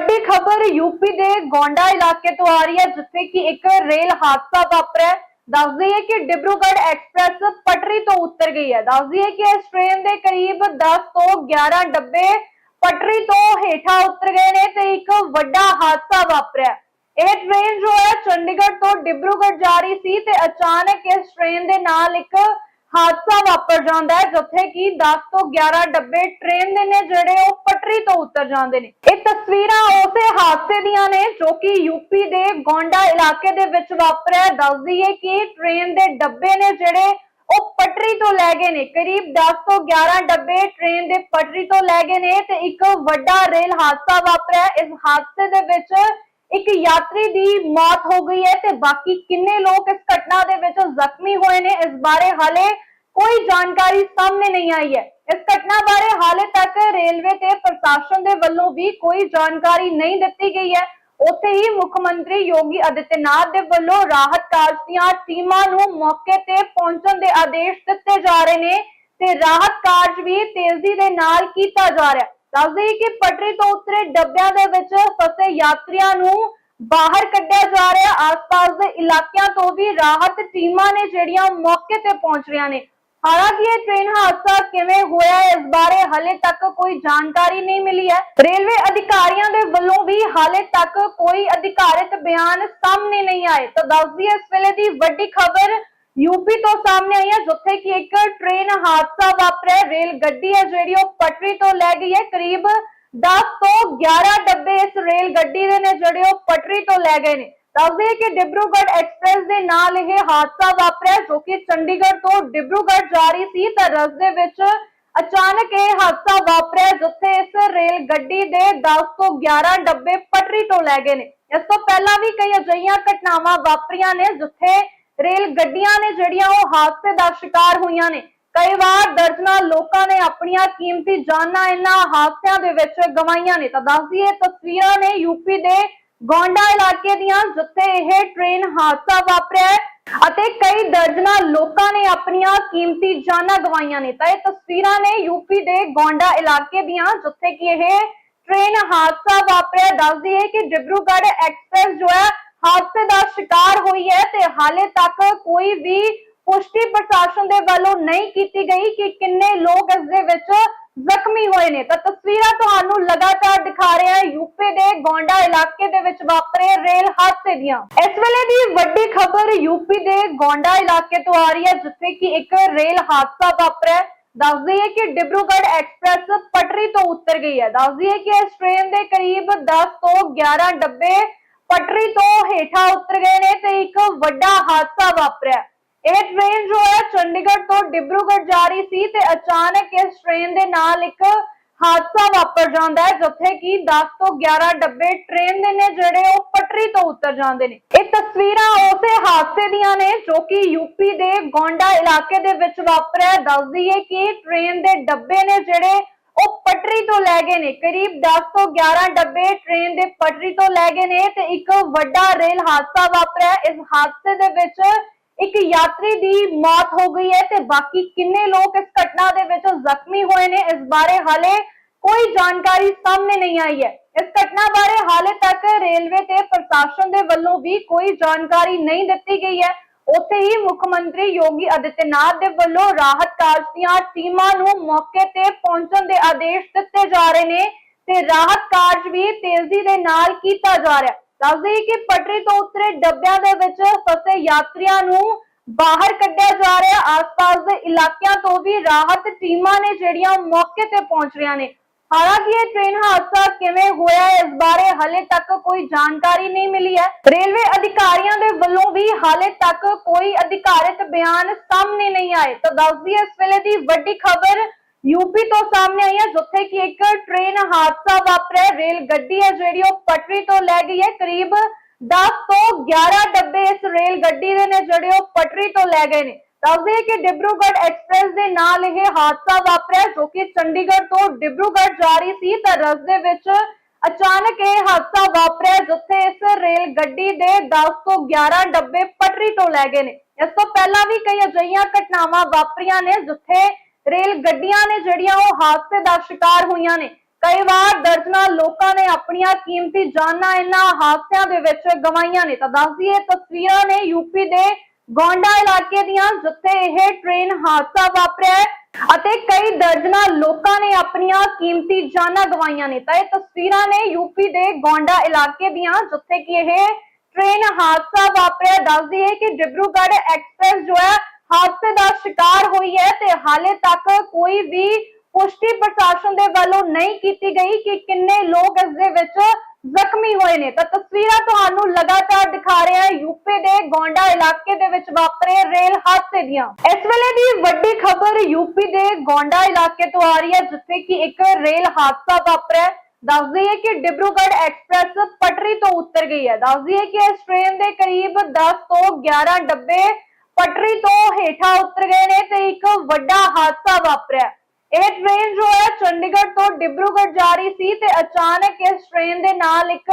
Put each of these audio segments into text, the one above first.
ਵੱਡੀ ਖਬਰ ਯੂਪੀ ਦੇ ਗੋਂਡਾ ਇਲਾਕੇ ਤੋਂ ਆ ਰਹੀ ਹੈ, ਜਿੱਥੇ ਕਿ ਇੱਕ ਰੇਲ ਹਾਦਸਾ ਵਾਪਰਿਆ ਹੈ। ਦੱਸ ਦਈਏ ਕਿ ਡਿਬਰੂਗੜ੍ਹ ਐਕਸਪ੍ਰੈਸ ਪਟਰੀ ਤੋਂ ਉਤਰ ਗਈ ਹੈ ਦੱਸ ਦਈਏ ਕਿ ਇਸ ਟ੍ਰੇਨ ਦੇ ਕਰੀਬ 10 ਤੋਂ 11 ਡੱਬੇ ਪਟਰੀ ਤੋਂ ਹੇਠਾਂ ਉਤਰ ਗਏ ਨੇ ਤੇ ਇੱਕ ਵੱਡਾ ਹਾਦਸਾ ਵਾਪਰਿਆ ਇਹ ਟ੍ਰੇਨ ਜੋ ਹੈ, ਚੰਡੀਗੜ੍ਹ ਤੋਂ ਡਿਬਰੂਗੜ੍ਹ ਜਾ ਰਹੀ ਸੀ ਤੇ ਅਚਾਨਕ ਇਸ ਟ੍ਰੇਨ ਦੇ ਨਾਲ ਇੱਕ ਹਾਦਸਾ ਵਾਪਰ ਜਾਂਦਾ ਹੈ, ਜਿੱਥੇ ਕਿ 10 ਤੋਂ 11 ਡੱਬੇ ਟ੍ਰੇਨ ਦੇ ਨੇ ਜਿਹੜੇ ਉਹ ਪਟਰੀ ਤੋਂ ਉਤਰ ਜਾਂਦੇ ਨੇ। ਇਹ ਤਸਵੀਰਾਂ ਉਸੇ ਹਾਦਸੇ ਦੀਆਂ ਨੇ ਜੋ ਕਿ ਯੂਪੀ ਦੇ ਗੋਂਡਾ ਇਲਾਕੇ ਦੇ ਵਿੱਚ ਵਾਪਰਿਆ ਹੈ। ਕਿ ਟ੍ਰੇਨ ਦੇ ਡੱਬੇ ਨੇ ਜਿਹੜੇ ਉਹ ਪਟਰੀ ਤੋਂ ਲੈ ਗਏ ਨੇ। ਕਰੀਬ 10 ਤੋਂ 11 ਡੱਬੇ ਟ੍ਰੇਨ ਦੇ ਪਟਰੀ ਤੋਂ ਲੈ ਗਏ ਨੇ ਤੇ ਇੱਕ ਵੱਡਾ ਰੇਲ ਹਾਦਸਾ ਵਾਪਰਿਆ। ਇਸ ਹਾਦਸੇ ਦੇ ਵਿੱਚ ਇੱਕ ਯਾਤਰੀ ਦੀ ਮੌਤ ਹੋ ਗਈ ਹੈ ਤੇ ਬਾਕੀ ਕਿੰਨੇ ਲੋਕ ਇਸ ਘਟਨਾ ਦੇ ਵਿੱਚ ਜ਼ਖਮੀ ਹੋਏ ਨੇ, ਇਸ ਬਾਰੇ ਹਾਲੇ ਕੋਈ ਜਾਣਕਾਰੀ ਸਾਹਮਣੇ ਨਹੀਂ ਆਈ ਹੈ। ਇਸ ਘਟਨਾ ਬਾਰੇ ਹਾਲੇ ਤੱਕ ਰੇਲਵੇ ਤੇ ਪ੍ਰਸ਼ਾਸਨ ਦੇ ਵੱਲੋਂ ਵੀ ਕੋਈ ਜਾਣਕਾਰੀ ਨਹੀਂ ਦਿੱਤੀ ਗਈ ਹੈ। ਉੱਥੇ ਹੀ ਮੁੱਖ ਮੰਤਰੀ ਯੋਗੀ ਆਦਿੱਤਿਆਨਾਥ ਦੇ ਵੱਲੋਂ ਰਾਹਤ ਕਾਰਜ ਦੀਆਂ ਟੀਮਾਂ ਨੂੰ ਮੌਕੇ ਤੇ ਪਹੁੰਚਣ ਦੇ ਆਦੇਸ਼ ਦਿੱਤੇ ਜਾ ਰਹੇ ਨੇ ਤੇ ਰਾਹਤ ਕਾਰਜ ਵੀ ਤੇਜ਼ੀ ਦੇ ਨਾਲ ਕੀਤਾ ਜਾ ਰਿਹਾ ਹੈ। ਦੱਸ ਕਿ ਪਟਰੀ ਤੋਂ ਉਤਰੇ ਡੱਬਿਆਂ ਦੇ ਵਿੱਚ ਫਸੇ ਯਾਤਰੀਆਂ ਨੂੰ ਬਾਹਰ ਕੱਢਿਆ ਜਾ ਰਿਹਾ। ਆਸ-ਪਾਸ ਦੇ ਇਲਾਕਿਆਂ ਤੋਂ ਵੀ ਰਾਹਤ ਟੀਮਾਂ ਨੇ ਜਿਹੜੀਆਂ ਮੌਕੇ ਤੇ ਪਹੁੰਚ ਰਹੀਆਂ ਨੇ। ਹਾਲਾਂਕਿ ਇਹ ਟ੍ਰੇਨ ਹਾਦਸਾ ਕਿਵੇਂ ਹੋਇਆ, ਇਸ ਬਾਰੇ ਹਾਲੇ ਤੱਕ ਕੋਈ ਜਾਣਕਾਰੀ ਨਹੀਂ ਮਿਲੀ ਹੈ। ਰੇਲਵੇ ਅਧਿਕਾਰੀਆਂ ਦੇ ਵੱਲੋਂ ਵੀ ਹਾਲੇ ਤੱਕ ਕੋਈ ਅਧਿਕਾਰਿਤ ਬਿਆਨ ਸਾਹਮਣੇ ਨਹੀਂ ਆਏ। ਤਾਂ ਦੱਸਦੀ ਇਸ ਵੇਲੇ ਦੀ ਵੱਡੀ ਖਬਰ ਯੂਪੀ ਤੋਂ ਸਾਹਮਣੇ ਆਈ ਹੈ, ਜਿੱਥੇ ਕਿ ਇੱਕ ਟ੍ਰੇਨ ਹਾਦਸਾ ਵਾਪਰਿਆ ਰੇਲ ਗੱਡੀ ਹੈ ਜਿਹੜੀ, ਉਹ ਪਟਰੀ ਤੋਂ ਲੈ ਗਈ ਹੈ। ਕਰੀਬ 10 ਤੋਂ 11 ਡੱਬੇ ਇਸ ਰੇਲ ਗੱਡੀ ਦੇ ਨੇ ਜਿਹੜੇ, ਉਹ ਪਟਰੀ ਤੋਂ ਲੈ ਗਏ ਨੇ। ਦੱਸਦੇ ਕਿ ਡਿਬਰੂਗੜ੍ਹ ਐਕਸਪ੍ਰੈਸ ਦੇ ਨਾਲ ਇਹ ਹਾਦਸਾ ਵਾਪਰਿਆ ਜੋ ਕਿ ਚੰਡੀਗੜ੍ਹ ਤੋਂ ਡਿਬਰੂਗੜ੍ਹ ਜਾ ਰਹੀ ਸੀ। ਤਾਂ ਰਸਤੇ ਵਿੱਚ ਅਚਾਨਕ ਇਹ ਹਾਦਸਾ ਵਾਪਰਿਆ ਜਿੱਥੇ ਇਸ ਰੇਲ ਗੱਡੀ ਦੇ 10 ਤੋਂ 11 ਡੱਬੇ ਪਟਰੀ ਤੋਂ ਲੈ ਗਏ ਨੇ। ਇਸ ਤੋਂ ਪਹਿਲਾਂ ਵੀ ਕਈ ਅਜਿਹੀਆਂ ਘਟਨਾਵਾਂ ਵਾਪਰੀਆਂ ਨੇ, ਜਿੱਥੇ ਰੇਲ ਗੱਡੀਆਂ ਨੇ ਜਿਹੜੀਆਂ ਉਹ ਹਾਦਸੇ ਦਾ ਸ਼ਿਕਾਰ ਹੋਈਆਂ ਨੇ। ਕਈ ਵਾਰ ਦਰਜਨਾਂ ਲੋਕਾਂ ਨੇ ਆਪਣੀਆਂ ਕੀਮਤੀ ਜਾਨਾਂ ਇਹਨਾਂ ਹਾਦਸਿਆਂ ਦੇ ਵਿੱਚ ਗਵਾਈਆਂ ਨੇ। ਤਾਂ ਦੱਸ ਦਈਏ, ਤਸਵੀਰਾਂ ਨੇ ਯੂਪੀ ਦੇ ਗੋਂਡਾ ਇਲਾਕੇ ਦੀਆਂ, ਜਿੱਥੇ ਇਹ ਟ੍ਰੇਨ ਹਾਦਸਾ ਵਾਪਰਿਆ ਅਤੇ ਕਈ ਦਰਜਨਾਂ ਲੋਕਾਂ ਨੇ ਆਪਣੀਆਂ ਕੀਮਤੀ ਜਾਨਾਂ ਗਵਾਈਆਂ ਨੇ। ਤਾਂ ਇਹ ਤਸਵੀਰਾਂ ਨੇ ਯੂਪੀ ਦੇ ਗੋਂਡਾ ਇਲਾਕੇ ਦੀਆਂ, ਜਿੱਥੇ ਕਿ ਇਹ ਟ੍ਰੇਨ ਹਾਦਸਾ ਵਾਪਰਿਆ। ਦੱਸ ਦਈਏ ਕਿ ਡਿਬਰੂਗੜ੍ਹ ਐਕਸਪ੍ਰੈਸ ਜੋ ਹੈ ਹਾਦਸੇ ਦਾ ਸ਼ਿਕਾਰ ਹੋਈ ਹੈ ਤੇ ਹਾਲੇ ਤੱਕ ਕੋਈ ਵੀ ਪੁਸ਼ਟੀ ਪ੍ਰਸ਼ਾਸਨ ਦੇ ਵੱਲੋਂ ਨਹੀਂ ਕੀਤੀ ਗਈ ਕਿ ਕਿੰਨੇ ਲੋਕ ਇਸ ਦੇ ਵਿੱਚ ਜ਼ਖਮੀ ਹੋਏ ਨੇ। ਤਾਂ ਤਸਵੀਰਾਂ ਤੁਹਾਨੂੰ ਲਗਾਤਾਰ ਦਿਖਾ ਰਹੇ ਹਾਂ। ਯੂਪੀ ਦੇ ਗੋਂਡਾ ਇਲਾਕੇ ਦੇ ਵਿੱਚ ਵਾਪਰੇ ਰੇਲ ਹਾਦਸੇ ਦੀਆਂ। ਇਸ ਵੇਲੇ ਦੀ ਵੱਡੀ ਖਬਰ ਯੂਪੀ ਦੇ ਗੋਂਡਾ ਇਲਾਕੇ ਤੋਂ ਆ ਰਹੀ ਹੈ, ਜਿੱਥੇ ਕਿ ਇੱਕ ਰੇਲ ਹਾਦਸਾ ਵਾਪਰਿਆ ਦੱਸ ਦਈਏ ਕਿ ਡਿਬਰੂਗੜ੍ਹ ਐਕਸਪ੍ਰੈਸ ਪਟਰੀ ਤੋਂ ਉਤਰ ਗਈ ਹੈ। ਦੱਸ ਦਈਏ ਕਿ ਇਸ ਟ੍ਰੇਨ ਦੇ ਕਰੀਬ 10 ਤੋਂ 11 ਡੱਬੇ ਪਟਰੀ ਤੋਂ ਹੇਠਾਂ ਉਤਰ ਗਏ ਨੇ ਤੇ ਇੱਕ ਵੱਡਾ ਹਾਦਸਾ ਵਾਪਰਿਆ ਇਹ ਟ੍ਰੇਨ ਜੋ ਹੈ ਚੰਡੀਗੜ੍ਹ ਤੋਂ ਡਿਬਰੂਗੜ੍ਹ ਜਾ ਰਹੀ ਸੀ ਤੇ ਅਚਾਨਕ ਇਸ ਟ੍ਰੇਨ ਦੇ ਨਾਲ ਇੱਕ ਹਾਦਸਾ ਵਾਪਰ ਜਾਂਦਾ ਹੈ, ਜਿੱਥੇ ਕਿ 10 ਤੋਂ 11 ਡੱਬੇ ਟ੍ਰੇਨ ਦੇ ਨੇ ਜਿਹੜੇ ਉਹ ਪਟਰੀ ਤੋਂ ਉਤਰ ਜਾਂਦੇ ਨੇ ਇਹ ਤਸਵੀਰਾਂ ਉਸੇ ਹਾਦਸੇ ਦੀਆਂ ਨੇ ਜੋ ਕਿ ਯੂਪੀ ਦੇ ਗੋਂਡਾ ਇਲਾਕੇ ਦੇ ਵਿੱਚ ਵਾਪਰਿਆ ਹੈ। ਕਿ ਟ੍ਰੇਨ ਦੇ ਡੱਬੇ ਨੇ ਜਿਹੜੇ ਉਹ ਪਟਰੀ ਤੋਂ ਲੈ ਗਏ ਨੇ। ਕਰੀਬ 10 ਤੋਂ 11 ਡੱਬੇ ਟ੍ਰੇਨ ਦੇ ਪਟਰੀ ਤੋਂ ਲੈ ਗਏ ਨੇ ਤੇ ਇੱਕ ਵੱਡਾ ਰੇਲ ਹਾਦਸਾ ਵਾਪਰਿਆ। ਇਸ ਹਾਦਸੇ ਦੇ ਵਿੱਚ ਇੱਕ ਯਾਤਰੀ ਦੀ ਮੌਤ ਹੋ ਗਈ ਹੈ ਤੇ ਬਾਕੀ ਕਿੰਨੇ ਲੋਕ ਇਸ ਘਟਨਾ ਦੇ ਵਿੱਚ ਜ਼ਖਮੀ ਹੋਏ ਨੇ, ਇਸ ਬਾਰੇ ਹਾਲੇ ਕੋਈ ਜਾਣਕਾਰੀ ਸਾਹਮਣੇ ਨਹੀਂ ਆਈ ਹੈ। ਇਸ ਘਟਨਾ ਬਾਰੇ ਹਾਲੇ ਤੱਕ ਰੇਲਵੇ ਤੇ ਪ੍ਰਸ਼ਾਸਨ ਦੇ ਵੱਲੋਂ ਵੀ ਕੋਈ ਜਾਣਕਾਰੀ ਨਹੀਂ ਦਿੱਤੀ ਗਈ ਹੈ। ਉੱਥੇ ਹੀ ਮੁੱਖ ਮੰਤਰੀ ਯੋਗੀ ਆਦਿੱਤਿਆਨਾਥ ਦੇ ਵੱਲੋਂ ਰਾਹਤ ਕਾਰਜ ਦੀਆਂ ਟੀਮਾਂ ਨੂੰ ਮੌਕੇ ਤੇ ਪਹੁੰਚਣ ਦੇ ਆਦੇਸ਼ ਦਿੱਤੇ ਜਾ ਰਹੇ ਨੇ ਤੇ ਰਾਹਤ ਕਾਰਜ ਵੀ ਤੇਜ਼ੀ ਦੇ ਨਾਲ ਕੀਤਾ ਜਾ ਰਿਹਾ। ਹੈ ਦੱਸ ਦਈਏ ਕਿ ਪਟਰੀ ਤੋਂ ਉਤਰੇ ਡੱਬਿਆਂ ਦੇ ਵਿੱਚ ਫਸੇ ਯਾਤਰੀਆਂ ਨੂੰ ਬਾਹਰ ਕੱਢਿਆ ਜਾ ਰਿਹਾ। ਆਸ-ਪਾਸ ਦੇ ਇਲਾਕਿਆਂ ਤੋਂ ਵੀ ਰਾਹਤ ਟੀਮਾਂ ਨੇ ਜਿਹੜੀਆਂ ਮੌਕੇ ਤੇ ਪਹੁੰਚ ਰਹੀਆਂ ਨੇ। ਹਾਲਾਂਕਿ ਇਹ ਟ੍ਰੇਨ ਹਾਦਸਾ ਕਿਵੇਂ ਹੋਇਆ, ਇਸ ਬਾਰੇ ਹਾਲੇ ਤੱਕ ਕੋਈ ਜਾਣਕਾਰੀ ਨਹੀਂ ਮਿਲੀ ਹੈ। ਰੇਲਵੇ ਅਧਿਕਾਰੀਆਂ ਦੇ ਵੱਲੋਂ ਵੀ ਹਾਲੇ ਤੱਕ ਕੋਈ ਅਧਿਕਾਰਿਤ ਬਿਆਨ ਸਾਹਮਣੇ ਨਹੀਂ ਆਏ। ਤਾਂ ਦੱਸਦੀ ਇਸ ਵੇਲੇ ਦੀ ਵੱਡੀ ਖਬਰ ਯੂਪੀ ਤੋਂ ਸਾਹਮਣੇ ਆਈ ਹੈ, ਜਿੱਥੇ ਕਿ ਇੱਕ ਟ੍ਰੇਨ ਹਾਦਸਾ ਵਾਪਰਿਆ। ਰੇਲ ਗੱਡੀ ਹੈ ਜਿਹੜੀ ਉਹ ਪਟਰੀ ਤੋਂ ਲੈ ਗਈ ਹੈ। ਕਰੀਬ 10 ਤੋਂ 11 ਡੱਬੇ ਇਸ ਰੇਲ ਗੱਡੀ ਦੇ ਨੇ ਜਿਹੜੇ ਉਹ ਪਟਰੀ ਤੋਂ ਲੈ ਗਏ ਨੇ। ਦੱਸਦੇ ਕਿ ਡਿਬਰੂਗੜ੍ਹ ਐਕਸਪ੍ਰੈਸ ਦੇ ਨਾਲ ਇਹ ਹਾਦਸਾ ਵਾਪਰਿਆ ਜੋ ਕਿ ਚੰਡੀਗੜ੍ਹ ਤੋਂ ਡਿਬਰੂਗੜ੍ਹ ਜਾ ਰਹੀ ਸੀ ਤਾਂ ਰਸਤੇ ਵਿੱਚ ਅਚਾਨਕ ਇਹ ਹਾਦਸਾ ਵਾਪਰਿਆ, ਜਿੱਥੇ ਇਸ ਰੇਲ ਗੱਡੀ ਦੇ 10 ਤੋਂ 11 ਡੱਬੇ ਪਟਰੀ ਤੋਂ ਲੈ ਗਏ ਨੇ। ਇਸ ਤੋਂ ਪਹਿਲਾਂ ਵੀ ਕਈ ਅਜਿਹੀਆਂ ਘਟਨਾਵਾਂ ਵਾਪਰੀਆਂ ਨੇ, ਜਿੱਥੇ ਰੇਲ ਗੱਡੀਆਂ ਨੇ ਜਿਹੜੀਆਂ ਉਹ ਹਾਦਸੇ ਦਾ ਸ਼ਿਕਾਰ ਹੋਈਆਂ ਨੇ। ਕਈ ਵਾਰ ਦਰਜਨਾਂ ਲੋਕਾਂ ਨੇ ਆਪਣੀਆਂ ਕੀਮਤੀ ਜਾਨਾਂ ਇਹਨਾਂ ਹਾਦਸਿਆਂ ਦੇ ਵਿੱਚ ਗਵਾਈਆਂ ਨੇ। ਤਾਂ ਦੱਸ ਦਈਏ, ਤਸਵੀਰਾਂ ਨੇ ਯੂਪੀ ਦੇ ਗੋਂਡਾ ਇਲਾਕੇ ਦੀਆਂ ਜਿੱਥੇ ਇਹ ਟ੍ਰੇਨ ਹਾਦਸਾ ਵਾਪਰਿਆ ਹੈ ਅਤੇ ਕਈ ਦਰਜਨਾਂ ਲੋਕਾਂ ਨੇ ਆਪਣੀਆਂ ਕੀਮਤੀ ਜਾਨਾਂ ਗਵਾਈਆਂ ਨੇ। ਤਾਂ ਇਹ ਤਸਵੀਰਾਂ ਨੇ ਯੂਪੀ ਦੇ ਗੋਂਡਾ ਇਲਾਕੇ ਦੀਆਂ, ਜਿੱਥੇ ਕਿ ਇਹ ਟ੍ਰੇਨ ਹਾਦਸਾ ਵਾਪਰਿਆ। ਦੱਸ ਦਈਏ ਕਿ ਡਿਬਰੂਗੜ੍ਹ ਐਕਸਪ੍ਰੈਸ ਜੋ ਹੈ, ਹਾਦਸੇ ਦਾ ਸ਼ਿਕਾਰ ਹੋਈ ਹੈ ਤੇ ਹਾਲੇ ਤੱਕ ਕੋਈ ਵੀ ਪੁਸ਼ਟੀ ਪ੍ਰਸ਼ਾਸਨ ਦੇ ਵੱਲੋਂ ਨਹੀਂ ਕੀਤੀ ਗਈ ਕਿ ਕਿੰਨੇ ਲੋਕ ਇਸ ਦੇ ਵਿੱਚ ਜ਼ਖਮੀ ਹੋਏ ਨੇ। ਤਾਂ ਤਸਵੀਰਾਂ ਤੁਹਾਨੂੰ ਲਗਾਤਾਰ ਦਿਖਾ ਰਹੇ ਹਾਂ। ਯੂਪੀ ਦੇ ਗੋਂਡਾ ਇਲਾਕੇ ਦੇ ਵਿੱਚ ਵਾਪਰੇ ਰੇਲ ਹਾਦਸੇ ਦੀਆਂ। ਇਸ ਵੇਲੇ ਦੀ ਵੱਡੀ ਖਬਰ ਯੂਪੀ ਦੇ ਗੋਂਡਾ ਇਲਾਕੇ ਤੋਂ ਆ ਰਹੀ ਹੈ, ਜਿੱਥੇ ਕਿ ਇੱਕ ਰੇਲ ਹਾਦਸਾ ਵਾਪਰਿਆ ਦੱਸ ਦਈਏ ਕਿ ਡਿਬਰੂਗੜ੍ਹ ਐਕਸਪ੍ਰੈਸ ਪਟਰੀ ਤੋਂ ਉਤਰ ਗਈ ਹੈ। ਦੱਸ ਦਈਏ ਕਿ ਇਸ ਟ੍ਰੇਨ ਦੇ ਕਰੀਬ 10 ਤੋਂ 11 ਡੱਬੇ ਪਟਰੀ ਤੋਂ ਹੇਠਾਂ ਉਤਰ ਗਏ ਨੇ ਤੇ ਇੱਕ ਵੱਡਾ ਹਾਦਸਾ ਵਾਪਰਿਆ ਇਹ ਟ੍ਰੇਨ ਜੋ ਹੈ, ਚੰਡੀਗੜ੍ਹ ਤੋਂ ਡਿਬਰੂਗੜ੍ਹ ਜਾ ਰਹੀ ਸੀ ਤੇ ਅਚਾਨਕ ਇਸ ਟ੍ਰੇਨ ਦੇ ਨਾਲ ਇੱਕ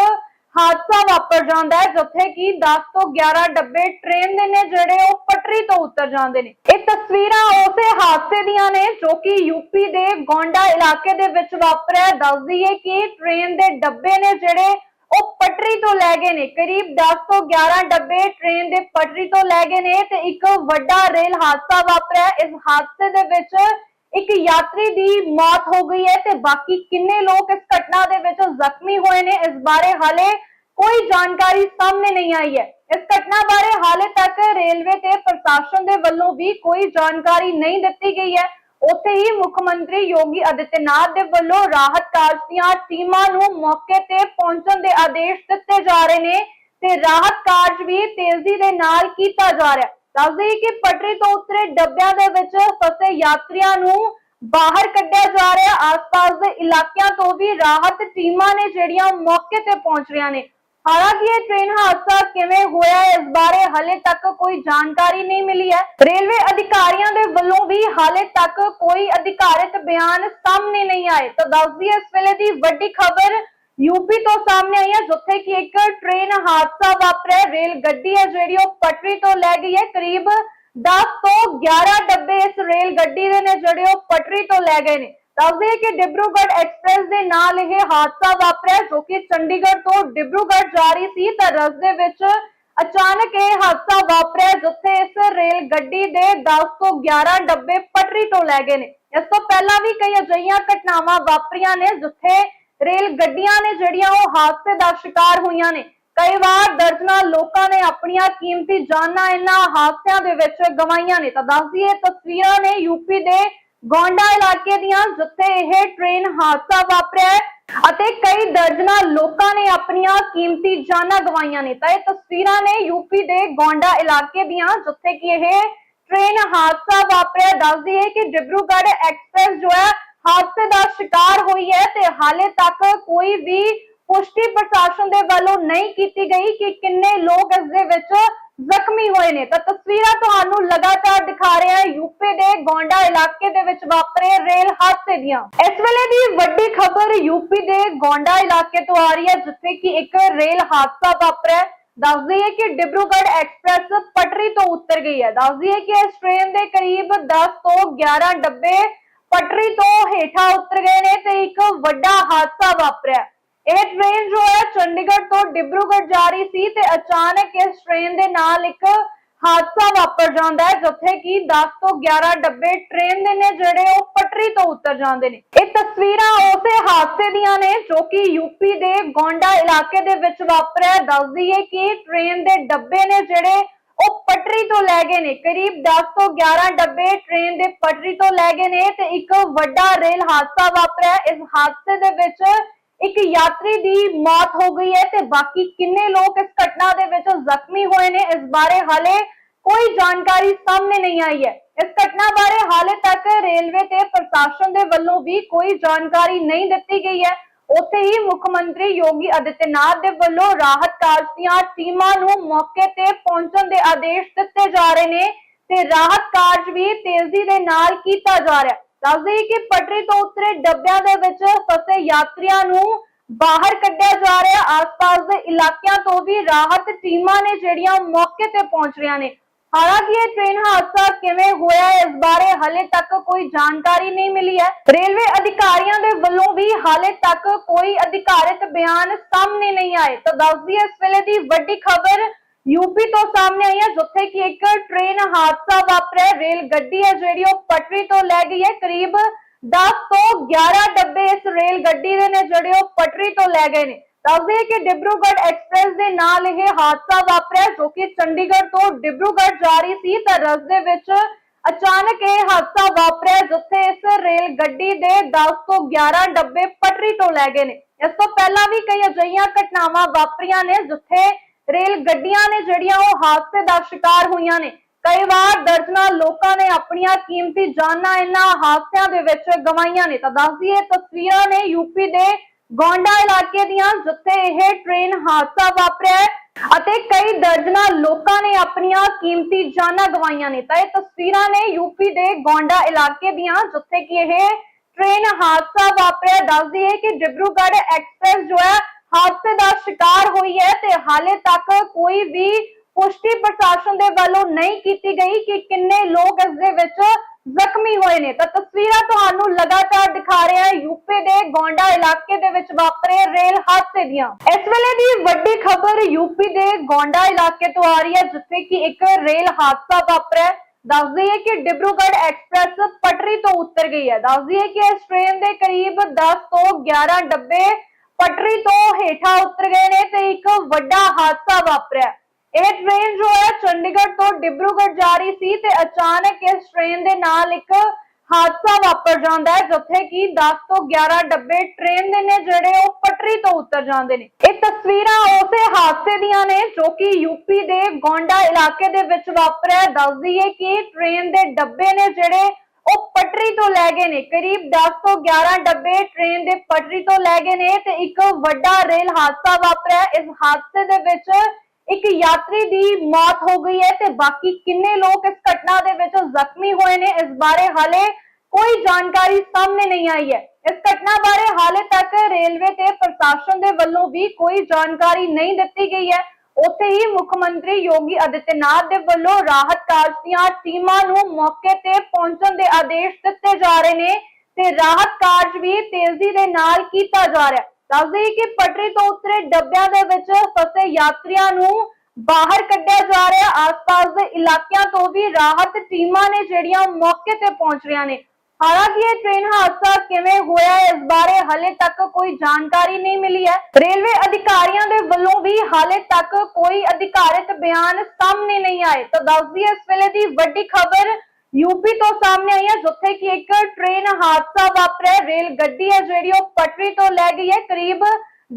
ਹਾਦਸਾ ਵਾਪਰ ਜਾਂਦਾ ਹੈ, ਜਿੱਥੇ ਕਿ 10 ਤੋਂ 11 ਡੱਬੇ ਟ੍ਰੇਨ ਦੇ ਨੇ ਜਿਹੜੇ ਉਹ ਪਟਰੀ ਤੋਂ ਉਤਰ ਜਾਂਦੇ ਨੇ। ਇਹ ਤਸਵੀਰਾਂ ਉਸੇ ਹਾਦਸੇ ਦੀਆਂ ਨੇ ਜੋ ਕਿ ਯੂਪੀ ਦੇ ਗੋਂਡਾ ਇਲਾਕੇ ਦੇ ਵਿੱਚ ਵਾਪਰਿਆ ਹੈ। ਕਿ ਟ੍ਰੇਨ ਦੇ ਡੱਬੇ ਨੇ ਜਿਹੜੇ ਉਹ ਪਟਰੀ ਤੋਂ ਲੈ ਗਏ ਨੇ। ਕਰੀਬ 10 ਤੋਂ 11 ਡੱਬੇ ਟ੍ਰੇਨ ਦੇ ਪਟਰੀ ਤੋਂ ਲੈ ਗਏ ਨੇ ਤੇ ਇੱਕ ਵੱਡਾ ਰੇਲ ਹਾਦਸਾ ਵਾਪਰਿਆ। ਇਸ ਹਾਦਸੇ ਦੇ ਵਿੱਚ ਇੱਕ ਯਾਤਰੀ ਦੀ ਮੌਤ ਹੋ ਗਈ ਹੈ ਤੇ ਬਾਕੀ ਕਿੰਨੇ ਲੋਕ ਇਸ ਘਟਨਾ ਦੇ ਵਿੱਚ ਜ਼ਖਮੀ ਹੋਏ ਨੇ, ਇਸ ਬਾਰੇ ਹਾਲੇ ਕੋਈ ਜਾਣਕਾਰੀ ਸਾਹਮਣੇ ਨਹੀਂ ਆਈ ਹੈ। ਇਸ ਘਟਨਾ ਬਾਰੇ ਹਾਲੇ ਤੱਕ ਰੇਲਵੇ ਤੇ ਪ੍ਰਸ਼ਾਸਨ ਦੇ ਵੱਲੋਂ ਵੀ ਕੋਈ ਜਾਣਕਾਰੀ ਨਹੀਂ ਦਿੱਤੀ ਗਈ ਹੈ। ਉੱਥੇ ਹੀ ਮੁੱਖ ਮੰਤਰੀ ਯੋਗੀ ਆਦਿੱਤਿਆਨਾਥ ਦੇ ਵੱਲੋਂ ਰਾਹਤ ਕਾਰਜ ਦੀਆਂ ਟੀਮਾਂ ਨੂੰ ਮੌਕੇ ਤੇ ਪਹੁੰਚਣ ਦੇ ਆਦੇਸ਼ ਦਿੱਤੇ ਜਾ ਰਹੇ ਨੇ ਤੇ ਰਾਹਤ ਕਾਰਜ ਵੀ ਤੇਜ਼ੀ ਦੇ ਨਾਲ ਕੀਤਾ ਜਾ ਰਿਹਾ ਹੈ ਕਿ ਪਟਰੀ ਤੋਂ ਉਤਰੇ ਡੱਬਿਆਂ ਦੇ ਵਿੱਚ ਫਸੇ ਯਾਤਰੀਆਂ ਨੂੰ ਬਾਹਰ ਕੱਢਿਆ ਜਾ ਰਿਹਾ। ਆਸ-ਪਾਸ ਦੇ ਇਲਾਕਿਆਂ ਤੋਂ ਵੀ ਰਾਹਤ ਟੀਮਾਂ ਨੇ ਜਿਹੜੀਆਂ ਮੌਕੇ ਤੇ ਪਹੁੰਚ ਰਹੀਆਂ ਨੇ। ਹਾਲਾਂਕਿ ਇਹ ਟ੍ਰੇਨ ਹਾਦਸਾ ਕਿਵੇਂ ਹੋਇਆ, ਇਸ ਬਾਰੇ ਹਲੇ ਤੱਕ ਕੋਈ ਜਾਣਕਾਰੀ ਨਹੀਂ ਮਿਲੀ ਹੈ। ਰੇਲਵੇ ਅਧਿਕਾਰੀਆਂ ਦੇ ਵੱਲੋਂ ਵੀ ਹਾਲੇ ਤੱਕ ਕੋਈ ਅਧਿਕਾਰਿਤ ਬਿਆਨ ਸਾਹਮਣੇ ਨਹੀਂ ਆਏ। ਤਾਂ ਦੱਸਦੀ ਇਸ ਵੇਲੇ ਦੀ ਵੱਡੀ ਖਬਰ ਯੂਪੀ ਤੋਂ ਸਾਹਮਣੇ ਆਈ ਹੈ ਜਿੱਥੇ ਕਿ ਇੱਕ ਟ੍ਰੇਨ ਹਾਦਸਾ ਵਾਪਰਿਆ ਹੈ। ਰੇਲ ਗੱਡੀ ਹੈ ਜਿਹੜੀ ਉਹ ਪਟਰੀ ਤੋਂ ਲੈ ਗਈ ਹੈ ਕਰੀਬ 10 ਤੋਂ 11 ਡੱਬੇ ਇਸ ਰੇਲ ਗੱਡੀ ਦੇ ਨੇ ਜਿਹੜੇ ਉਹ ਪਟਰੀ ਤੋਂ ਲੈ ਗਏ ਨੇ ਦੱਸਦੇ ਕਿ ਡਿਬਰੂਗੜ੍ਹ ਐਕਸਪ੍ਰੈਸ ਦੇ ਨਾਲ ਇਹ ਹਾਦਸਾ ਵਾਪਰਿਆ ਜੋ ਕਿ ਚੰਡੀਗੜ੍ਹ ਤੋਂ ਡਿਬਰੂਗੜ੍ਹ ਜਾ ਰਹੀ ਸੀ ਤਾਂ ਰਸਤੇ ਵਿੱਚ ਅਚਾਨਕ ਇਹ ਹਾਦਸਾ ਵਾਪਰਿਆ ਜਿੱਥੇ ਇਸ ਰੇਲ ਗੱਡੀ ਦੇ 10 ਤੋਂ 11 ਡੱਬੇ ਪਟਰੀ ਤੋਂ ਲੈ ਗਏ ਨੇ ਇਸ ਤੋਂ ਪਹਿਲਾਂ ਵੀ ਕਈ ਅਜਿਹੀਆਂ ਘਟਨਾਵਾਂ ਵਾਪਰੀਆਂ ਨੇ ਜਿੱਥੇ ਰੇਲ ਗੱਡੀਆਂ ਨੇ ਜਿਹੜੀਆਂ ਉਹ ਹਾਦਸੇ ਦਾ ਸ਼ਿਕਾਰ ਹੋਈਆਂ ਨੇ। ਕਈ ਵਾਰ ਦਰਜਨਾਂ ਲੋਕਾਂ ਨੇ ਆਪਣੀਆਂ ਕੀਮਤੀ ਜਾਨਾਂ ਇਹਨਾਂ ਹਾਦਸਿਆਂ ਦੇ ਵਿੱਚ ਗਵਾਈਆਂ ਨੇ। ਤਾਂ ਦੱਸ ਦਈਏ, ਤਸਵੀਰਾਂ ਨੇ ਯੂਪੀ ਦੇ ਗੋਂਡਾ ਇਲਾਕੇ ਦੀਆਂ, ਜਿੱਥੇ ਇਹ ਟ੍ਰੇਨ ਹਾਦਸਾ ਵਾਪਰਿਆ ਅਤੇ ਕਈ ਦਰਜਨਾਂ ਲੋਕਾਂ ਨੇ ਆਪਣੀਆਂ ਕੀਮਤੀ ਜਾਨਾਂ ਗਵਾਈਆਂ ਨੇ। ਤਾਂ ਇਹ ਤਸਵੀਰਾਂ ਨੇ ਯੂਪੀ ਦੇ ਗੋਂਡਾ ਇਲਾਕੇ ਦੀਆਂ, ਜਿੱਥੇ ਕਿ ਇਹ ਟ੍ਰੇਨ ਹਾਦਸਾ ਵਾਪਰਿਆ। ਦੱਸ ਦਈਏ ਕਿ ਡਿਬਰੂਗੜ੍ਹ ਐਕਸਪ੍ਰੈਸ ਜੋ ਹੈ ਹਾਦਸੇ ਦਾ ਸ਼ਿਕਾਰ ਹੋਈ ਹੈ ਤੇ ਹਾਲੇ ਤੱਕ ਕੋਈ ਵੀ ਪੁਸ਼ਟੀ ਪ੍ਰਸ਼ਾਸਨ ਦੇ ਵੱਲੋਂ ਨਹੀਂ ਕੀਤੀ ਗਈ ਕਿ ਕਿੰਨੇ ਲੋਕ ਇਸ ਦੇ ਵਿੱਚ ਜ਼ਖਮੀ ਹੋਏ ਨੇ। ਤਾਂ ਤਸਵੀਰਾਂ ਤੁਹਾਨੂੰ ਲਗਾਤਾਰ ਦਿਖਾ ਰਹੇ ਹਾਂ। ਯੂਪੀ ਦੇ ਗੋਂਡਾ ਇਲਾਕੇ ਦੇ ਵਿੱਚ ਵਾਪਰੇ ਰੇਲ ਹਾਦਸੇ ਦੀਆਂ। ਇਸ ਵੇਲੇ ਦੀ ਵੱਡੀ ਖਬਰ ਯੂਪੀ ਦੇ ਗੋਂਡਾ ਇਲਾਕੇ ਤੋਂ ਆ ਰਹੀ ਹੈ, ਜਿੱਥੇ ਕਿ ਇੱਕ ਰੇਲ ਹਾਦਸਾ ਵਾਪਰਿਆ ਦੱਸ ਦਈਏ ਕਿ ਡਿਬਰੂਗੜ੍ਹ ਐਕਸਪ੍ਰੈਸ ਪਟਰੀ ਤੋਂ ਉਤਰ ਗਈ ਹੈ। ਦੱਸ ਦਈਏ ਕਿ ਇਸ ਟ੍ਰੇਨ ਦੇ ਕਰੀਬ 10 ਤੋਂ 11 ਡੱਬੇ ਪਟਰੀ ਹੇਠਾਂ ਉਤਰ ਗਏ ਨੇ ਤੇ ਇੱਕ ਵੱਡਾ ਹਾਦਸਾ ਵਾਪਰਿਆ ਇਹ ਟ੍ਰੇਨ ਜੋ ਹੈ ਚੰਡੀਗੜ੍ਹ ਤੋਂ ਡਿਬਰੂਗੜ੍ਹ ਜਾ ਰਹੀ ਸੀ ਤੇ ਅਚਾਨਕ ਇਸ ਟ੍ਰੇਨ ਦੇ ਨਾਲ ਇੱਕ ਹਾਦਸਾ ਵਾਪਰ ਜਾਂਦਾ ਹੈ, ਜਿੱਥੇ ਕਿ 10 ਤੋਂ 11 ਡੱਬੇ ਟ੍ਰੇਨ ਦੇ ਨੇ ਜਿਹੜੇ ਉਹ ਪਟਰੀ ਤੋਂ ਉਤਰ ਜਾਂਦੇ ਨੇ ਇਹ ਤਸਵੀਰਾਂ ਉਸੇ ਹਾਦਸੇ ਦੀਆਂ ਨੇ ਜੋ ਕਿ ਯੂਪੀ ਦੇ ਗੋਂਡਾ ਇਲਾਕੇ ਦੇ ਵਿੱਚ ਵਾਪਰਿਆ ਹੈ। ਕਿ ਟ੍ਰੇਨ ਦੇ ਡੱਬੇ ਨੇ ਜਿਹੜੇ ਉਹ ਪਟਰੀ ਤੋਂ ਲੈ ਗਏ ਨੇ। ਕਰੀਬ 10 ਤੋਂ 11 ਡੱਬੇ ਟ੍ਰੇਨ ਦੇ ਪਟਰੀ ਤੋਂ ਲੈ ਗਏ ਨੇ ਤੇ ਇੱਕ ਵੱਡਾ ਰੇਲ ਹਾਦਸਾ ਵਾਪਰਿਆ। ਇਸ ਹਾਦਸੇ ਦੇ ਵਿੱਚ ਇੱਕ ਯਾਤਰੀ ਦੀ ਮੌਤ ਹੋ ਗਈ ਹੈ ਤੇ ਬਾਕੀ ਕਿੰਨੇ ਲੋਕ ਇਸ ਘਟਨਾ ਦੇ ਵਿੱਚ ਜ਼ਖਮੀ ਹੋਏ ਨੇ, ਇਸ ਬਾਰੇ ਹਾਲੇ ਕੋਈ ਜਾਣਕਾਰੀ ਸਾਹਮਣੇ ਨਹੀਂ ਆਈ ਹੈ। ਇਸ ਘਟਨਾ ਬਾਰੇ ਹਾਲੇ ਤੱਕ ਰੇਲਵੇ ਤੇ ਪ੍ਰਸ਼ਾਸਨ ਦੇ ਵੱਲੋਂ ਵੀ ਕੋਈ ਜਾਣਕਾਰੀ ਨਹੀਂ ਦਿੱਤੀ ਗਈ ਹੈ। ਉੱਥੇ ਹੀ ਮੁੱਖ ਮੰਤਰੀ ਯੋਗੀ ਆਦਿੱਤਿਆਨਾਥ ਦੇ ਵੱਲੋਂ ਰਾਹਤ ਕਾਰਜ ਦੀਆਂ ਟੀਮਾਂ ਨੂੰ ਮੌਕੇ ਤੇ ਪਹੁੰਚਣ ਦੇ ਆਦੇਸ਼ ਦਿੱਤੇ ਜਾ ਰਹੇ ਨੇ ਤੇ ਰਾਹਤ ਕਾਰਜ ਵੀ ਤੇਜ਼ੀ ਦੇ ਨਾਲ ਕੀਤਾ ਜਾ ਰਿਹਾ ਦੱਸ ਦੇਈਏ ਕਿ ਪਟਰੀ ਤੋਂ ਉਤਰੇ ਡੱਬਿਆਂ ਦੇ ਵਿੱਚ ਫਸੇ ਯਾਤਰੀਆਂ ਨੂੰ ਬਾਹਰ ਕੱਢਿਆ ਜਾ ਰਿਹਾ ਆਸ-ਪਾਸ ਦੇ ਇਲਾਕਿਆਂ ਤੋਂ ਵੀ ਰਾਹਤ ਟੀਮਾਂ ਨੇ ਜਿਹੜੀਆਂ ਮੌਕੇ ਤੇ ਪਹੁੰਚ ਰਹੀਆਂ ਨੇ। ਹਾਲਾਂਕਿ ਇਹ ਟ੍ਰੇਨ ਹਾਦਸਾ ਕਿਵੇਂ ਹੋਇਆ, ਇਸ ਬਾਰੇ ਹਲੇ ਤੱਕ ਕੋਈ ਜਾਣਕਾਰੀ ਨਹੀਂ ਮਿਲੀ ਹੈ। ਰੇਲਵੇ ਅਧਿਕਾਰੀਆਂ ਦੇ ਵੱਲੋਂ ਵੀ ਹਾਲੇ ਤੱਕ ਕੋਈ ਅਧਿਕਾਰਿਤ ਬਿਆਨ ਸਾਹਮਣੇ ਨਹੀਂ ਆਏ। ਤਾਂ ਦੱਸਦੀ ਇਸ ਵੇਲੇ ਦੀ ਵੱਡੀ ਖਬਰ ਯੂਪੀ ਤੋਂ ਸਾਹਮਣੇ ਆਈ ਹੈ, ਜਿੱਥੇ ਕਿ ਇੱਕ ਟ੍ਰੇਨ ਹਾਦਸਾ ਵਾਪਰਿਆ। ਰੇਲ ਗੱਡੀ ਹੈ, ਜਿਹੜੀ ਉਹ ਪਟਰੀ ਤੋਂ ਲੈ ਗਈ ਹੈ। ਕਰੀਬ 10 ਤੋਂ 11 ਡੱਬੇ ਇਸ ਰੇਲ ਗੱਡੀ ਦੇ ਨੇ, ਜਿਹੜੇ ਉਹ ਪਟਰੀ ਤੋਂ ਲੈ ਗਏ ਨੇ। ਦੱਸਦੇ ਕਿ ਡਿਬਰੂਗੜ੍ਹ ਐਕਸਪ੍ਰੈਸ ਦੇ ਨਾਲ ਇਹ ਹਾਦਸਾ ਵਾਪਰਿਆ ਜੋ ਕਿ ਚੰਡੀਗੜ੍ਹ ਤੋਂ ਡਿਬਰੂਗੜ੍ਹ ਜਾ ਰਹੀ ਸੀ ਤਾਂ ਰਸਤੇ ਵਿੱਚ ਅਚਾਨਕ ਇਹ ਹਾਦਸਾ ਵਾਪਰਿਆ ਜਿੱਥੇ ਇਸ ਰੇਲ ਗੱਡੀ ਦੇ 10 ਤੋਂ 11 ਡੱਬੇ ਪਟਰੀ ਤੋਂ ਲੈ ਗਏ ਨੇ। ਇਸ ਤੋਂ ਪਹਿਲਾਂ ਵੀ ਕਈ ਅਜਿਹੀਆਂ ਘਟਨਾਵਾਂ ਵਾਪਰੀਆਂ ਨੇ ਜਿੱਥੇ ਰੇਲ ਗੱਡੀਆਂ ਨੇ ਜਿਹੜੀਆਂ ਉਹ ਹਾਦਸੇ ਦਾ ਸ਼ਿਕਾਰ ਹੋਈਆਂ ਨੇ। ਕਈ ਵਾਰ ਦਰਜਨਾਂ ਲੋਕਾਂ ਨੇ ਆਪਣੀਆਂ ਕੀਮਤੀ ਜਾਨਾਂ ਇਹਨਾਂ ਹਾਦਸਿਆਂ ਦੇ ਵਿੱਚ ਗਵਾਈਆਂ ਨੇ। ਤਾਂ ਦੱਸਦੀ ਇਹ ਤਸਵੀਰਾਂ ਨੇ ਯੂਪੀ ਦੇ ਗੋਂਡਾ ਇਲਾਕੇ ਦੀਆਂ ਜਿੱਥੇ ਇਹ ਟ੍ਰੇਨ ਹਾਦਸਾ ਵਾਪਰਿਆ ਅਤੇ ਕਈ ਦਰਜਨਾਂ ਲੋਕਾਂ ਨੇ ਆਪਣੀਆਂ ਕੀਮਤੀ ਜਾਨਾਂ ਗਵਾਈਆਂ ਨੇ। ਤਾਂ ਇਹ ਤਸਵੀਰਾਂ ਨੇ ਯੂਪੀ ਦੇ ਗੋਂਡਾ ਇਲਾਕੇ ਦੀਆਂ ਜਿੱਥੇ ਕਿ ਇਹ ਟ੍ਰੇਨ ਹਾਦਸਾ ਵਾਪਰਿਆ। ਦੱਸਦੀ ਹੈ ਕਿ ਡਿਬਰੂਗੜ੍ਹ ਐਕਸਪ੍ਰੈਸ ਜੋ ਹੈ ਹਾਦਸੇ ਦਾ ਸ਼ਿਕਾਰ ਹੋਈ ਹੈ ਤੇ ਹਾਲੇ ਤੱਕ ਕੋਈ ਵੀ ਪੁਸ਼ਟੀ ਪ੍ਰਸ਼ਾਸਨ ਦੇ ਵੱਲੋਂ ਨਹੀਂ ਕੀਤੀ ਗਈ ਕਿ ਕਿੰਨੇ ਲੋਕ ਇਸ ਦੇ ਵਿੱਚ ਜ਼ਖਮੀ ਹੋਏ ਨੇ। ਤਾਂ ਤਸਵੀਰਾਂ ਤੁਹਾਨੂੰ ਲਗਾਤਾਰ ਦਿਖਾ ਰਹੇ ਹਾਂ। ਯੂਪੀ ਦੇ ਗੋਂਡਾ ਇਲਾਕੇ ਦੇ ਵਿੱਚ ਵਾਪਰੇ ਰੇਲ ਹਾਦਸੇ ਦੀਆਂ। ਇਸ ਵੇਲੇ ਦੀ ਵੱਡੀ ਖਬਰ ਯੂਪੀ ਦੇ ਗੋਂਡਾ ਇਲਾਕੇ ਤੋਂ ਆ ਰਹੀ ਹੈ, ਜਿੱਥੇ ਕਿ ਇੱਕ ਰੇਲ ਹਾਦਸਾ ਵਾਪਰਿਆ ਦੱਸ ਦੱਸਦੀ ਕਿ ਡਿਬਰੂਗੜ੍ਹ ਐਕਸਪ੍ਰੈਸ ਪਟਰੀ ਤੋਂ ਉਤਰ ਗਈ ਹੈ। ਦੱਸਦੀ ਹੈ ਕਿ ਇਸ ਟ੍ਰੇਨ ਦੇ ਕਰੀਬ 10 ਤੋਂ 11 ਡੱਬੇ ਪਟਰੀ ਤੋਂ ਹੇਠਾਂ ਉਤਰ ਗਏ ਨੇ ਤੇ ਇੱਕ ਵੱਡਾ ਹਾਦਸਾ ਵਾਪਰਿਆ। ਇਹ ਟ੍ਰੇਨ ਜੋ ਹੈ ਚੰਡੀਗੜ੍ਹ ਤੋਂ ਡਿਬਰੂਗੜ੍ਹ ਜਾ ਰਹੀ ਸੀ ਤੇ ਅਚਾਨਕ ਇਸ ਟ੍ਰੇਨ ਦੇ ਨਾਲ ਇੱਕ ਹਾਦਸਾ ਵਾਪਰ ਜਾਂਦਾ ਹੈ, ਜਿੱਥੇ ਕਿ 10 ਤੋਂ 11 ਡੱਬੇ ਟ੍ਰੇਨ ਦੇ ਨੇ ਜਿਹੜੇ ਉਹ ਪਟਰੀ ਤੋਂ ਉਤਰ ਜਾਂਦੇ ਨੇ। ਇਹ ਤਸਵੀਰਾਂ ਉਸੇ ਹਾਦਸੇ ਦੀਆਂ ਨੇ ਜੋ ਕਿ ਯੂਪੀ ਦੇ ਗੋਂਡਾ ਇਲਾਕੇ ਦੇ ਵਿੱਚ ਵਾਪਰਿਆ ਹੈ। ਦੱਸਦੀ ਕਿ ਟ੍ਰੇਨ ਦੇ ਡੱਬੇ ਨੇ ਜਿਹੜੇ ਉਹ ਪਟਰੀ ਤੋਂ ਲੈ ਗਏ ਨੇ। ਕਰੀਬ 10 ਤੋਂ 11 ਡੱਬੇ ਟ੍ਰੇਨ ਦੇ ਪਟਰੀ ਤੋਂ ਲੈ ਗਏ ਨੇ ਤੇ ਇੱਕ ਵੱਡਾ ਰੇਲ ਹਾਦਸਾ ਵਾਪਰਿਆ ਇਸ ਹਾਦਸੇ ਦੇ ਵਿੱਚ ਇੱਕ ਯਾਤਰੀ ਦੀ ਮੌਤ ਹੋ ਗਈ ਹੈ ਤੇ ਬਾਕੀ ਕਿੰਨੇ ਲੋਕ ਇਸ ਘਟਨਾ ਦੇ ਵਿੱਚ ਜ਼ਖਮੀ ਹੋਏ ਨੇ, ਇਸ ਬਾਰੇ ਹਾਲੇ ਕੋਈ ਜਾਣਕਾਰੀ ਸਾਹਮਣੇ ਨਹੀਂ ਆਈ ਹੈ। ਇਸ ਘਟਨਾ ਬਾਰੇ ਹਾਲੇ ਤੱਕ ਰੇਲਵੇ ਤੇ ਪ੍ਰਸ਼ਾਸਨ ਦੇ ਵੱਲੋਂ ਵੀ ਕੋਈ ਜਾਣਕਾਰੀ ਨਹੀਂ ਦਿੱਤੀ ਗਈ ਹੈ। ਉੱਥੇ ਹੀ ਮੁੱਖ ਮੰਤਰੀ ਯੋਗੀ ਆਦਿੱਤਿਆਨਾਥ ਦੇ ਵੱਲੋਂ ਰਾਹਤ ਕਾਰਜ ਦੀਆਂ ਟੀਮਾਂ ਨੂੰ ਮੌਕੇ ਤੇ ਪਹੁੰਚਣ ਦੇ ਆਦੇਸ਼ ਦਿੱਤੇ ਜਾ ਰਹੇ ਨੇ ਤੇ ਰਾਹਤ ਕਾਰਜ ਵੀ ਤੇਜ਼ੀ ਦੇ ਨਾਲ ਕੀਤਾ ਜਾ ਰਿਹਾ ਹੈ। ਦੱਸਦੇ ਕਿ ਪਟਰੀ ਤੋਂ ਉਤਰੇ ਡੱਬਿਆਂ ਦੇ ਵਿੱਚ ਫਸੇ ਯਾਤਰੀਆਂ ਨੂੰ ਬਾਹਰ ਕੱਢਿਆ ਜਾ ਰਿਹਾ। ਆਸ-ਪਾਸ ਦੇ ਇਲਾਕਿਆਂ ਤੋਂ ਵੀ ਰਾਹਤ ਟੀਮਾਂ ਨੇ ਜਿਹੜੀਆਂ ਮੌਕੇ ਤੇ ਪਹੁੰਚ ਰਹੀਆਂ ਨੇ। ਹਾਲਾਂਕਿ ਇਹ ਟ੍ਰੇਨ ਹਾਦਸਾ ਕਿਵੇਂ ਹੋਇਆ, ਇਸ ਬਾਰੇ ਹਲੇ ਤੱਕ ਕੋਈ ਜਾਣਕਾਰੀ ਨਹੀਂ ਮਿਲੀ ਹੈ। ਰੇਲਵੇ ਅਧਿਕਾਰੀਆਂ ਦੇ ਵੱਲੋਂ ਵੀ ਹਾਲੇ ਤੱਕ ਕੋਈ ਅਧਿਕਾਰਿਤ ਬਿਆਨ ਸਾਹਮਣੇ ਨਹੀਂ ਆਏ। ਤਾਂ ਦੱਸਦੀ ਇਸ ਵੇਲੇ ਦੀ ਵੱਡੀ ਖਬਰ ਯੂਪੀ ਤੋਂ ਸਾਹਮਣੇ ਆਈ ਹੈ ਜਿੱਥੇ ਕਿ ਇੱਕ ਟ੍ਰੇਨ ਹਾਦਸਾ ਵਾਪਰਿਆ ਹੈ। ਰੇਲ ਗੱਡੀ ਹੈ ਜਿਹੜੀ ਉਹ ਪਟਰੀ ਤੋਂ ਲੈ ਗਈ ਹੈ ਕਰੀਬ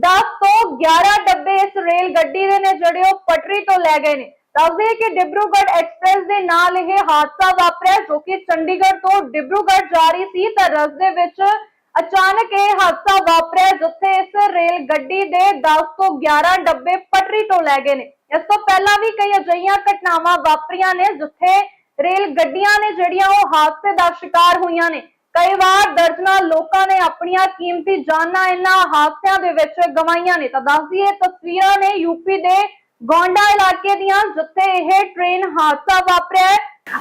10 ਤੋਂ 11 ਡੱਬੇ ਇਸ ਰੇਲ ਗੱਡੀ ਦੇ ਨੇ ਜਿਹੜੇ ਉਹ ਪਟਰੀ ਤੋਂ ਲੈ ਗਏ ਨੇ ਦੱਸਦੇ ਹੈ ਕਿ ਡਿਬਰੂਗੜ੍ਹ ਐਕਸਪ੍ਰੈਸ ਦੇ ਨਾਲ ਇਹ ਹਾਦਸਾ ਵਾਪਰਿਆ ਜੋ ਕਿ ਚੰਡੀਗੜ੍ਹ ਤੋਂ ਡਿਬਰੂਗੜ੍ਹ ਜਾ ਰਹੀ ਸੀ ਤਾਂ ਰਸਤੇ ਵਿੱਚ ਅਚਾਨਕ ਇਹ ਹਾਦਸਾ ਵਾਪਰਿਆ ਜਿੱਥੇ ਇਸ ਰੇਲ ਗੱਡੀ ਦੇ 10 ਤੋਂ 11 ਡੱਬੇ ਪਟਰੀ ਤੋਂ ਲੈ ਗਏ ਨੇ ਇਸ ਤੋਂ ਪਹਿਲਾਂ ਵੀ ਕਈ ਅਜਿਹੀਆਂ ਘਟਨਾਵਾਂ ਵਾਪਰੀਆਂ ਨੇ ਜਿੱਥੇ ਰੇਲ ਗੱਡੀਆਂ ਨੇ ਜਿਹੜੀਆਂ ਉਹ ਹਾਦਸੇ ਦਾ ਸ਼ਿਕਾਰ ਹੋਈਆਂ ਨੇ। ਕਈ ਵਾਰ ਦਰਜਨਾਂ ਲੋਕਾਂ ਨੇ ਆਪਣੀਆਂ ਕੀਮਤੀ ਜਾਨਾਂ ਇਹਨਾਂ ਹਾਦਸਿਆਂ ਦੇ ਵਿੱਚ ਗਵਾਈਆਂ ਨੇ। ਤਾਂ ਦੱਸਦੀ ਇਹ ਤਸਵੀਰਾਂ ਨੇ ਯੂਪੀ ਦੇ ਗੋਂਡਾ ਇਲਾਕੇ ਦੀਆਂ, ਜਿੱਥੇ ਇਹ ਟ੍ਰੇਨ ਹਾਦਸਾ ਵਾਪਰਿਆ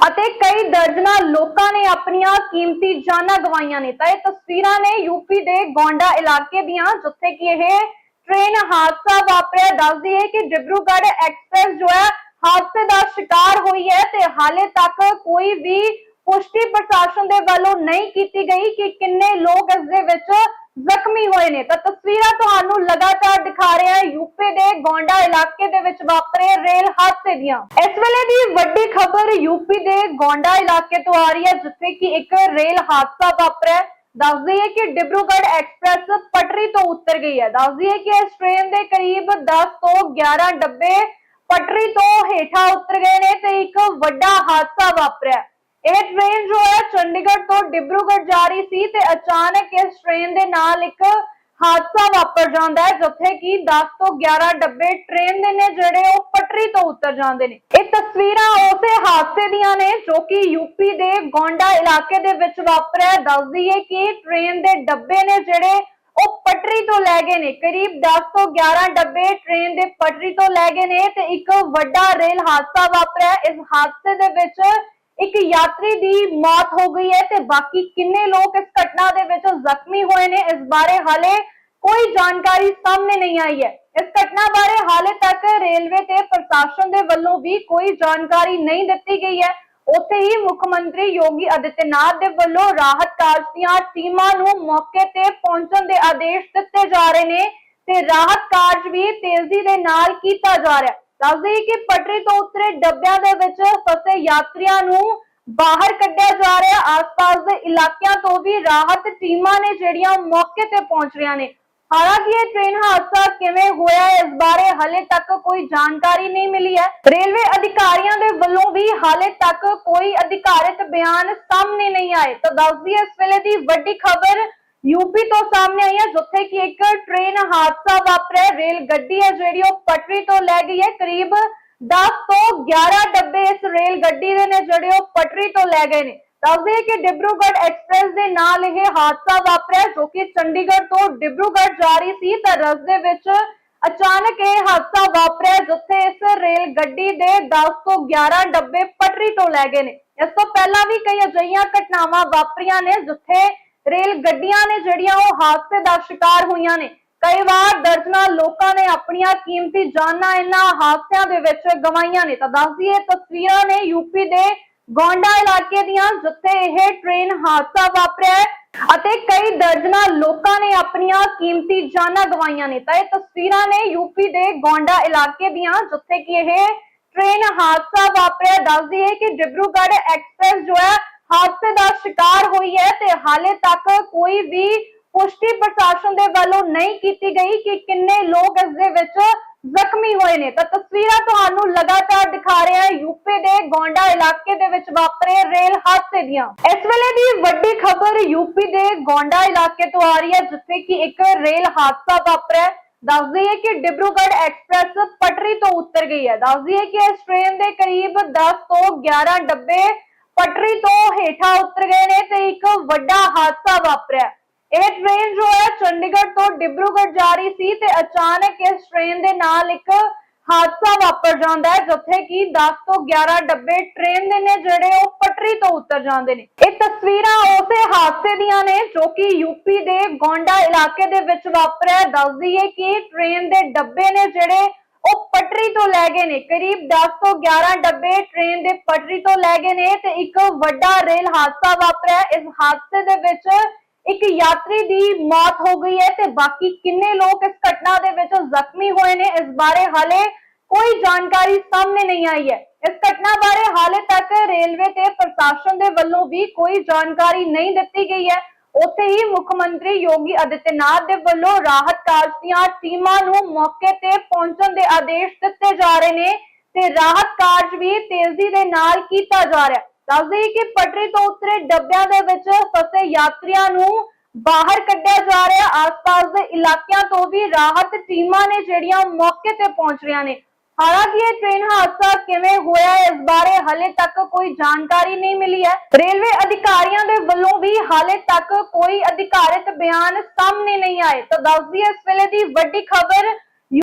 ਅਤੇ ਕਈ ਦਰਜਨਾਂ ਲੋਕਾਂ ਨੇ ਆਪਣੀਆਂ ਕੀਮਤੀ ਜਾਨਾਂ ਗਵਾਈਆਂ ਨੇ। ਤਾਂ ਇਹ ਤਸਵੀਰਾਂ ਨੇ ਯੂਪੀ ਦੇ ਗੋਂਡਾ ਇਲਾਕੇ ਦੀਆਂ, ਜਿੱਥੇ ਕਿ ਇਹ ਟ੍ਰੇਨ ਹਾਦਸਾ ਵਾਪਰਿਆ। ਦੱਸਦੀ ਹੈ ਕਿ ਡਿਬਰੂਗੜ੍ਹ ਐਕਸਪ੍ਰੈਸ ਜੋ ਹੈ ਹਾਦਸੇ ਦਾ ਸ਼ਿਕਾਰ ਹੋਈ ਹੈ ਤੇ ਹਾਲੇ ਤੱਕ ਕੋਈ ਵੀ ਪੁਸ਼ਟੀ ਪ੍ਰਸ਼ਾਸਨ ਦੇ ਵੱਲੋਂ ਨਹੀਂ ਕੀਤੀ ਗਈ ਕਿ ਕਿੰਨੇ ਲੋਕ ਇਸ ਦੇ ਵਿੱਚ ਜ਼ਖਮੀ ਹੋਏ ਨੇ। ਤਾਂ ਤਸਵੀਰਾਂ ਤੁਹਾਨੂੰ ਲਗਾਤਾਰ ਦਿਖਾ ਰਹੇ ਹਾਂ। ਯੂਪੀ ਦੇ ਗੋਂਡਾ ਇਲਾਕੇ ਦੇ ਵਿੱਚ ਵਾਪਰੇ ਰੇਲ ਹਾਦਸੇ ਦੀਆਂ। ਇਸ ਵੇਲੇ ਦੀ ਵੱਡੀ ਖਬਰ ਯੂਪੀ ਦੇ ਗੋਂਡਾ ਇਲਾਕੇ ਤੋਂ ਆ ਰਹੀ ਹੈ, ਜਿੱਥੇ ਕਿ ਇੱਕ ਰੇਲ ਹਾਦਸਾ ਵਾਪਰਿਆ ਦੱਸ ਦੱਸਦੀ ਕਿ ਡਿਬਰੂਗੜ੍ਹ ਐਕਸਪ੍ਰੈਸ ਪਟਰੀ ਤੋਂ ਉਤਰ ਗਈ ਹੈ। ਦੱਸ ਹੈ ਕਿ ਇਸ ਟ੍ਰੇਨ ਦੇ ਕਰੀਬ 10 ਤੋਂ 11 ਡੱਬੇ ਪਟਰੀ ਤੋਂ ਹੇਠਾਂ ਉਤਰ ਗਏ ਨੇ ਤੇ ਇੱਕ ਵੱਡਾ ਹਾਦਸਾ ਵਾਪਰਿਆ ਇਹ ਟ੍ਰੇਨ ਜੋ ਹੈ ਚੰਡੀਗੜ੍ਹ ਤੋਂ ਡਿਬਰੂਗੜ੍ਹ ਜਾ ਰਹੀ ਸੀ ਤੇ ਅਚਾਨਕ ਇਸ ਟ੍ਰੇਨ ਦੇ ਨਾਲ ਇੱਕ ਹਾਦਸਾ ਵਾਪਰ ਜਾਂਦਾ ਹੈ, ਜਿੱਥੇ ਕਿ 10 ਤੋਂ 11 ਡੱਬੇ ਟ੍ਰੇਨ ਦੇ ਨੇ ਜਿਹੜੇ ਉਹ ਪਟਰੀ ਤੋਂ ਉਤਰ ਜਾਂਦੇ ਨੇ ਇਹ ਤਸਵੀਰਾਂ ਉਸੇ ਹਾਦਸੇ ਦੀਆਂ ਨੇ ਜੋ ਕਿ ਯੂਪੀ ਦੇ ਗੋਂਡਾ ਇਲਾਕੇ ਦੇ ਵਿੱਚ ਵਾਪਰਿਆ ਹੈ। ਦੱਸਦੀ ਹੈ ਕਿ ਟ੍ਰੇਨ ਦੇ ਡੱਬੇ ਨੇ ਜਿਹੜੇ ਉਹ ਪਟਰੀ ਤੋਂ ਲੈ ਗਏ ਨੇ। ਕਰੀਬ 10 ਤੋਂ 11 ਡੱਬੇ ਟ੍ਰੇਨ ਦੇ ਪਟਰੀ ਤੋਂ ਲੈ ਗਏ ਨੇ ਤੇ ਇੱਕ ਵੱਡਾ ਰੇਲ ਹਾਦਸਾ ਵਾਪਰਿਆ। ਇਸ ਹਾਦਸੇ ਦੇ ਵਿੱਚ ਇੱਕ ਯਾਤਰੀ ਦੀ ਮੌਤ ਹੋ ਗਈ ਹੈ ਤੇ ਬਾਕੀ ਕਿੰਨੇ ਲੋਕ ਇਸ ਘਟਨਾ ਦੇ ਵਿੱਚ ਜ਼ਖਮੀ ਹੋਏ ਨੇ, ਇਸ ਬਾਰੇ ਹਾਲੇ ਕੋਈ ਜਾਣਕਾਰੀ ਸਾਹਮਣੇ ਨਹੀਂ ਆਈ ਹੈ। ਇਸ ਘਟਨਾ ਬਾਰੇ ਹਾਲੇ ਤੱਕ ਰੇਲਵੇ ਤੇ ਪ੍ਰਸ਼ਾਸਨ ਦੇ ਵੱਲੋਂ ਵੀ ਕੋਈ ਜਾਣਕਾਰੀ ਨਹੀਂ ਦਿੱਤੀ ਗਈ ਹੈ। ਉੱਥੇ ਹੀ ਮੁੱਖ ਮੰਤਰੀ ਯੋਗੀ ਆਦਿੱਤਿਆਨਾਥ ਦੇ ਵੱਲੋਂ ਰਾਹਤ ਕਾਰਜ ਦੀਆਂ ਟੀਮਾਂ ਨੂੰ ਮੌਕੇ ਤੇ ਪਹੁੰਚਣ ਦੇ ਆਦੇਸ਼ ਦਿੱਤੇ ਜਾ ਰਹੇ ਨੇ ਤੇ ਰਾਹਤ ਕਾਰਜ ਵੀ ਤੇਜ਼ੀ ਦੇ ਨਾਲ ਕੀਤਾ ਜਾ ਰਿਹਾ। ਦੱਸ ਦੇਈਏ ਕਿ ਪਟਰੀ ਤੋਂ ਉਤਰੇ ਡੱਬਿਆਂ ਦੇ ਵਿੱਚ ਫਸੇ ਯਾਤਰੀਆਂ ਨੂੰ ਬਾਹਰ ਕੱਢਿਆ ਜਾ ਰਿਹਾ। ਆਸ-ਪਾਸ ਦੇ ਇਲਾਕਿਆਂ ਤੋਂ ਵੀ ਰਾਹਤ ਟੀਮਾਂ ਨੇ ਜਿਹੜੀਆਂ ਮੌਕੇ ਤੇ ਪਹੁੰਚ ਰਹੀਆਂ ਨੇ। ਹਾਲਾਂਕਿ ਇਹ ਟ੍ਰੇਨ ਹਾਦਸਾ ਕਿਵੇਂ ਹੋਇਆ, ਇਸ ਬਾਰੇ ਹਾਲੇ ਤੱਕ ਕੋਈ ਜਾਣਕਾਰੀ ਨਹੀਂ ਮਿਲੀ ਹੈ। ਰੇਲਵੇ ਅਧਿਕਾਰੀਆਂ ਦੇ ਵੱਲੋਂ ਵੀ ਹਾਲੇ ਤੱਕ ਕੋਈ ਅਧਿਕਾਰਿਤ ਬਿਆਨ ਸਾਹਮਣੇ ਨਹੀਂ ਆਏ। ਤਾਂ ਦੱਸਦੀ ਇਸ ਵੇਲੇ ਦੀ ਵੱਡੀ ਖਬਰ ਯੂਪੀ ਤੋਂ ਸਾਹਮਣੇ ਆਈ ਹੈ, ਜਿੱਥੇ ਕਿ ਇੱਕ ਟ੍ਰੇਨ ਹਾਦਸਾ ਵਾਪਰਿਆ। ਰੇਲ ਗੱਡੀ ਹੈ, ਜਿਹੜੀ ਉਹ ਪਟਰੀ ਤੋਂ ਲੈ ਗਈ ਹੈ। ਕਰੀਬ 10 ਤੋਂ 11 ਡੱਬੇ ਇਸ ਰੇਲ ਗੱਡੀ ਦੇ ਨੇ, ਜਿਹੜੇ ਉਹ ਪਟਰੀ ਤੋਂ ਲੈ ਗਏ ਨੇ। ਦੱਸਦੇ ਕਿ ਡਿਬਰੂਗੜ੍ਹ ਐਕਸਪ੍ਰੈਸ ਦੇ ਨਾਲ ਇਹ ਹਾਦਸਾ ਵਾਪਰਿਆ ਜੋ ਕਿ ਚੰਡੀਗੜ੍ਹ ਤੋਂ ਡਿਬਰੂਗੜ੍ਹ ਜਾ ਰਹੀ ਸੀ, ਤਾਂ ਰਸਤੇ ਵਿੱਚ ਅਚਾਨਕ ਇਹ ਹਾਦਸਾ ਵਾਪਰਿਆ, ਜਿੱਥੇ ਇਸ ਰੇਲ ਗੱਡੀ ਦੇ 10 ਤੋਂ 11 ਡੱਬੇ ਪਟਰੀ ਤੋਂ ਲੈ ਗਏ ਨੇ। ਇਸ ਤੋਂ ਪਹਿਲਾਂ ਵੀ ਕਈ ਅਜਿਹੀਆਂ ਘਟਨਾਵਾਂ ਵਾਪਰੀਆਂ ਨੇ, ਜਿੱਥੇ ਰੇਲ ਗੱਡੀਆਂ ਨੇ ਜਿਹੜੀਆਂ ਉਹ ਹਾਦਸੇ ਦਾ ਸ਼ਿਕਾਰ ਹੋਈਆਂ ਨੇ। ਕਈ ਵਾਰ ਦਰਜਨਾਂ ਲੋਕਾਂ ਨੇ ਆਪਣੀਆਂ ਕੀਮਤੀ ਜਾਨਾਂ ਇਹਨਾਂ ਹਾਦਸਿਆਂ ਦੇ ਵਿੱਚ ਗਵਾਈਆਂ ਨੇ। ਤਾਂ ਦੱਸ ਦਈਏ, ਤਸਵੀਰਾਂ ਨੇ ਯੂਪੀ ਦੇ ਗੋਂਡਾ ਇਲਾਕੇ ਦੀਆਂ ਜਿੱਥੇ ਇਹ ਟ੍ਰੇਨ ਹਾਦਸਾ ਵਾਪਰਿਆ ਅਤੇ ਕਈ ਦਰਜਨਾਂ ਲੋਕਾਂ ਨੇ ਆਪਣੀਆਂ ਕੀਮਤੀ ਜਾਨਾਂ ਗਵਾਈਆਂ ਨੇ। ਤਾਂ ਇਹ ਤਸਵੀਰਾਂ ਨੇ ਯੂਪੀ ਦੇ ਗੋਂਡਾ ਇਲਾਕੇ ਦੀਆਂ, ਜਿੱਥੇ ਕਿ ਇਹ ਟ੍ਰੇਨ ਹਾਦਸਾ ਵਾਪਰਿਆ। ਦੱਸਦੀ ਹੈ ਕਿ ਡਿਬਰੂਗੜ੍ਹ ਐਕਸਪ੍ਰੈਸ ਜੋ ਹੈ, ਹਾਦਸੇ ਦਾ ਸ਼ਿਕਾਰ ਹੋਈ ਹੈ ਤੇ ਹਾਲੇ ਤੱਕ ਕੋਈ ਵੀ ਪੁਸ਼ਟੀ ਪ੍ਰਸ਼ਾਸਨ ਦੇ ਵੱਲੋਂ ਨਹੀਂ ਕੀਤੀ ਗਈ ਕਿ ਕਿੰਨੇ ਲੋਕ ਇਸ ਦੇ ਵਿੱਚ ਜ਼ਖਮੀ ਹੋਏ ਨੇ। ਤਾਂ ਤਸਵੀਰਾਂ ਤੁਹਾਨੂੰ ਲਗਾਤਾਰ ਦਿਖਾ ਰਹੇ ਹਾਂ। ਯੂਪੀ ਦੇ ਗੋਂਡਾ ਇਲਾਕੇ ਦੇ ਵਿੱਚ ਵਾਪਰੇ ਰੇਲ ਹਾਦਸੇ ਦੀਆਂ। ਇਸ ਵੇਲੇ ਦੀ ਵੱਡੀ ਖਬਰ ਯੂਪੀ ਦੇ ਗੋਂਡਾ ਇਲਾਕੇ ਤੋਂ ਆ ਰਹੀ ਹੈ, ਜਿੱਥੇ ਕਿ ਇੱਕ ਰੇਲ ਹਾਦਸਾ ਵਾਪਰਿਆ ਦੱਸ ਦਈਏ ਕਿ ਡਿਬਰੂਗੜ੍ਹ ਐਕਸਪ੍ਰੈਸ ਪਟਰੀ ਤੋਂ ਉਤਰ ਗਈ ਹੈ। ਦੱਸ ਦਈਏ ਕਿ ਇਸ ਟ੍ਰੇਨ ਦੇ ਕਰੀਬ 10 ਤੋਂ 11 ਡੱਬੇ ਪਟਰੀ ਤੋਂ ਹੇਠਾਂ ਉਤਰ ਗਏ ਨੇ ਤੇ ਇੱਕ ਵੱਡਾ ਹਾਦਸਾ ਵਾਪਰਿਆ ਇਹ ਟ੍ਰੇਨ ਜੋ ਹੈ, ਚੰਡੀਗੜ੍ਹ ਤੋਂ ਡਿਬਰੂਗੜ੍ਹ ਜਾ ਰਹੀ ਸੀ ਤੇ ਅਚਾਨਕ ਇਸ ਟ੍ਰੇਨ ਦੇ ਨਾਲ ਇੱਕ ਹਾਦਸਾ ਵਾਪਰ ਜਾਂਦਾ ਹੈ, ਜਿੱਥੇ ਕਿ 10 ਤੋਂ 11 ਡੱਬੇ ਟ੍ਰੇਨ ਦੇ ਨੇ ਜਿਹੜੇ ਉਹ ਪਟਰੀ ਤੋਂ ਉਤਰ ਜਾਂਦੇ ਨੇ। ਇਹ ਤਸਵੀਰਾਂ ਉਸੇ ਹਾਦਸੇ ਦੀਆਂ ਨੇ ਜੋ ਕਿ ਯੂਪੀ ਦੇ ਗੋਂਡਾ ਇਲਾਕੇ ਦੇ ਵਿੱਚ ਵਾਪਰਿਆ ਹੈ। ਕਿ ਟ੍ਰੇਨ ਦੇ ਡੱਬੇ ਨੇ ਜਿਹੜੇ ਉਹ ਪਟਰੀ ਤੋਂ ਲੈ ਗਏ ਨੇ। ਕਰੀਬ 10 ਤੋਂ 11 ਡੱਬੇ ਟ੍ਰੇਨ ਦੇ ਪਟਰੀ ਤੋਂ ਲੈ ਗਏ ਨੇ ਤੇ ਇੱਕ ਵੱਡਾ ਰੇਲ ਹਾਦਸਾ ਵਾਪਰਿਆ। ਇਸ ਹਾਦਸੇ ਦੇ ਵਿੱਚ ਇੱਕ ਯਾਤਰੀ ਦੀ ਮੌਤ ਹੋ ਗਈ ਹੈ ਤੇ ਬਾਕੀ ਕਿੰਨੇ ਲੋਕ ਇਸ ਘਟਨਾ ਦੇ ਵਿੱਚ ਜ਼ਖਮੀ ਹੋਏ ਨੇ, ਇਸ ਬਾਰੇ ਹਾਲੇ ਕੋਈ ਜਾਣਕਾਰੀ ਸਾਹਮਣੇ ਨਹੀਂ ਆਈ ਹੈ। ਇਸ ਘਟਨਾ ਬਾਰੇ ਹਾਲੇ ਤੱਕ ਰੇਲਵੇ ਤੇ ਪ੍ਰਸ਼ਾਸਨ ਦੇ ਵੱਲੋਂ ਵੀ ਕੋਈ ਜਾਣਕਾਰੀ ਨਹੀਂ ਦਿੱਤੀ ਗਈ ਹੈ। ਉੱਥੇ ਹੀ ਮੁੱਖ ਮੰਤਰੀ ਯੋਗੀ ਆਦਿੱਤਿਆਨਾਥ ਦੇ ਵੱਲੋਂ ਰਾਹਤ ਕਾਰਜ ਦੀਆਂ ਟੀਮਾਂ ਨੂੰ ਮੌਕੇ ਤੇ ਪਹੁੰਚਣ ਦੇ ਆਦੇਸ਼ ਦਿੱਤੇ ਜਾ ਰਹੇ ਨੇ ਤੇ ਰਾਹਤ ਕਾਰਜ ਵੀ ਤੇਜ਼ੀ ਦੇ ਨਾਲ ਕੀਤਾ ਜਾ ਰਿਹਾ ਦੱਸ ਦੇਈਏ ਕਿ ਪਟਰੀ ਤੋਂ ਉਤਰੇ ਡੱਬਿਆਂ ਦੇ ਵਿੱਚ ਫਸੇ ਯਾਤਰੀਆਂ ਨੂੰ ਬਾਹਰ ਕੱਢਿਆ ਜਾ ਰਿਹਾ। ਆਸ-ਪਾਸ ਦੇ ਇਲਾਕਿਆਂ ਤੋਂ ਵੀ ਰਾਹਤ ਟੀਮਾਂ ਨੇ ਜਿਹੜੀਆਂ ਮੌਕੇ ਤੇ ਪਹੁੰਚ ਰਹੀਆਂ ਨੇ। ਹਾਲਾਂਕਿ ਇਹ ਟ੍ਰੇਨ ਹਾਦਸਾ ਕਿਵੇਂ ਹੋਇਆ, ਇਸ ਬਾਰੇ ਹਾਲੇ ਤੱਕ ਕੋਈ ਜਾਣਕਾਰੀ ਨਹੀਂ ਮਿਲੀ ਹੈ। ਰੇਲਵੇ ਅਧਿਕਾਰੀਆਂ ਦੇ ਵੱਲੋਂ ਵੀ ਹਾਲੇ ਤੱਕ ਕੋਈ ਅਧਿਕਾਰਿਤ ਬਿਆਨ ਸਾਹਮਣੇ ਨਹੀਂ ਆਏ। ਤਾਂ ਦੱਸਦੀ ਇਸ ਵੇਲੇ ਦੀ ਵੱਡੀ ਖਬਰ